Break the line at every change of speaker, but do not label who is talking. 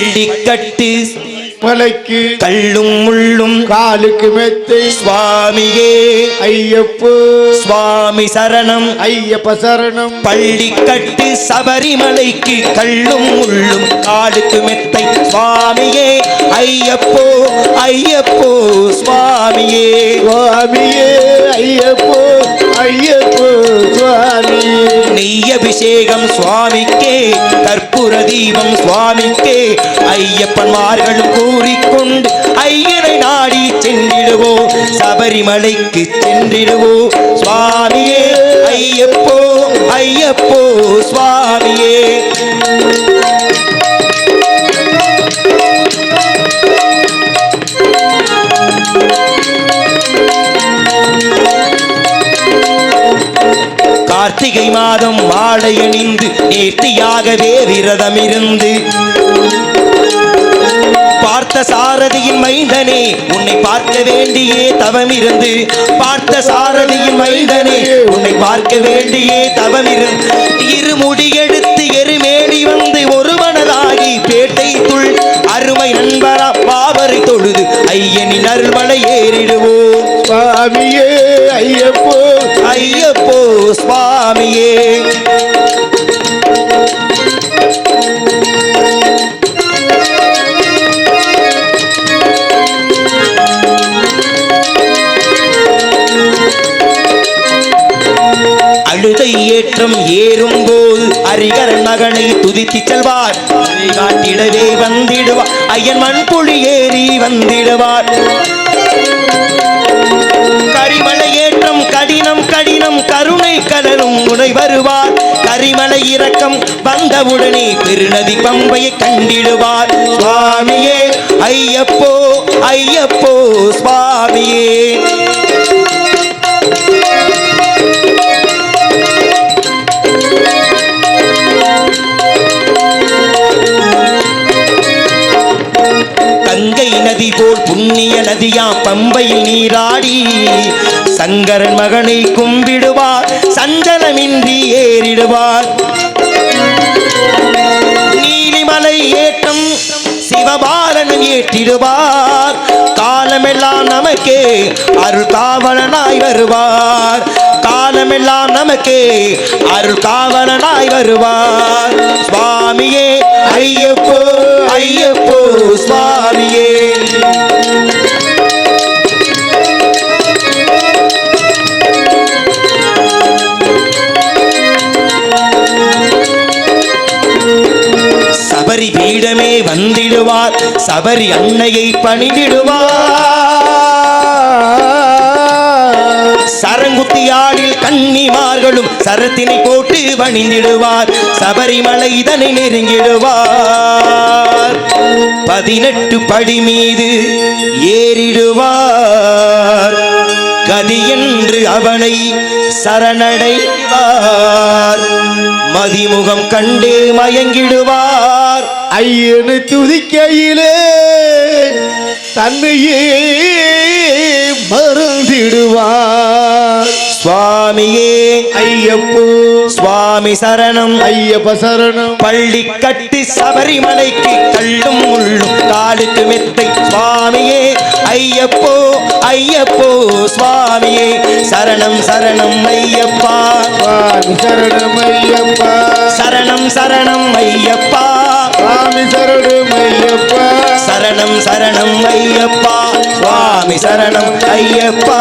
பள்ளிக்கட்டு
பலைக்கு
கள்ளும் முள்ளும்.
காலுக்கு மெத்தை.
சுவாமியே.
ஐயப்போ.
சுவாமி சரணம்.
ஐயப்ப சரணம்.
பள்ளிக்கட்டு சபரிமலைக்கு கள்ளும் முள்ளும். காலுக்கு மெத்தை. சுவாமியே. ஐயப்போ. ஐயப்போ. சுவாமியே.
சுவாமியே. ஐயப்போ. ஐயப்போ. சுவாமியே.
நெய் அபிஷேகம் சுவாமிக்கே கற்பூர தீபம் சுவாமிக்கே. ஐயப்பன்மார்களும் கூறிக்கொண்டு ஐயனை நாடி சென்றிடுவோ. சபரிமலைக்கு சென்றிடுவோ. சுவாமியே ஐயப்போ ஐயப்போ சுவாமி கார்த்திகை மாதம் மாலை அணிந்து நேர்த்தியாகவே விரதம் இருந்து பார்த்த சாரதியின் மைந்தனே உன்னை பார்க்க வேண்டியே தவம் இருந்து பார்த்த சாரதியின் மைந்தனே உன்னை பார்க்க வேண்டியே தவம் இருந்து இருமுடி எடுத்து எருமேடி வந்து ஒரு மனதாகி பேட்டை துள். அருமை நண்பரா பாவரை தொழுது ஐயனின் அருள்மலை ஏறிடுவோம்.
சுவாமியே ஐயப்போ.
ஐயப்போ சுவாமியே. அழுதை ஏற்றம் ஏறும் போது அரிகர் மகனை துதித்து செல்வார். காட்டிடவே வந்திடுவார் ஐயன் மண்புழி ஏறி வந்திடுவார். கரிமலை ஏற்ற கடினம் கடினம் கருணை கடலும் உனை வருவார். கரிமலை இறக்கம் வந்தவுடனே பெருநதி பம்பையை கண்டிடுவார். சுவாமியே ஐயப்போ ஐயப்போ சுவாமியே. கங்கை நதி போல் புண்ணிய நதியா பம்பையில் நீராடி சங்கரன் மகனை கும்பிடுவார் சஞ்சலமின்றி ஏறிடுவார். நீலிமலை ஏற்றம் சிவபாலனும் ஏற்றிடுவார். காலமெல்லாம் நமக்கே அருள் காவலனாய் வருவார். காலமெல்லாம் நமக்கே அருள் காவலனாய் வருவார். சுவாமியே ஐயப்போ ஐயப்போ சுவாமியே. சபரி பீடமே வந்திடுவார் சபரி அன்னையை பணிந்திடுவார். சரங்குத்தியாடில் கன்னிமார்களும் சரத்தினை போட்டு பணிந்திடுவார் சபரிமலை இதனை நெருங்கிடுவார். பதினெட்டு படி மீது ஏறிடுவார் கதி என்று அவனை சரணடைவார். மதிமுகம் கண்டு மயங்கிடுவார்.
ஐயனு துதிக்கையிலே தன்னையே மறந்திடுவார்.
சுவாமியே
ஐயப்போ
சுவாமி சரணம்.
ஐயப்ப சரணம்.
பள்ளி கட்டி சபரிமலைக்கு கள்ளும் முள்ளும் காலுக்கு மெத்தை. சுவாமியே ஐயப்போ ஐயப்போ சுவாமியே சரணம் சரணம் ஐயப்பா.
சுவாமி சரணம் ஐயப்பா.
சரணம் சரணம் ஐயப்பா.
சுவாமி சரணம் ஐயப்பா.
சரணம் சரணம் ஐயப்பா. சுவாமி சரணம் ஐயப்பா.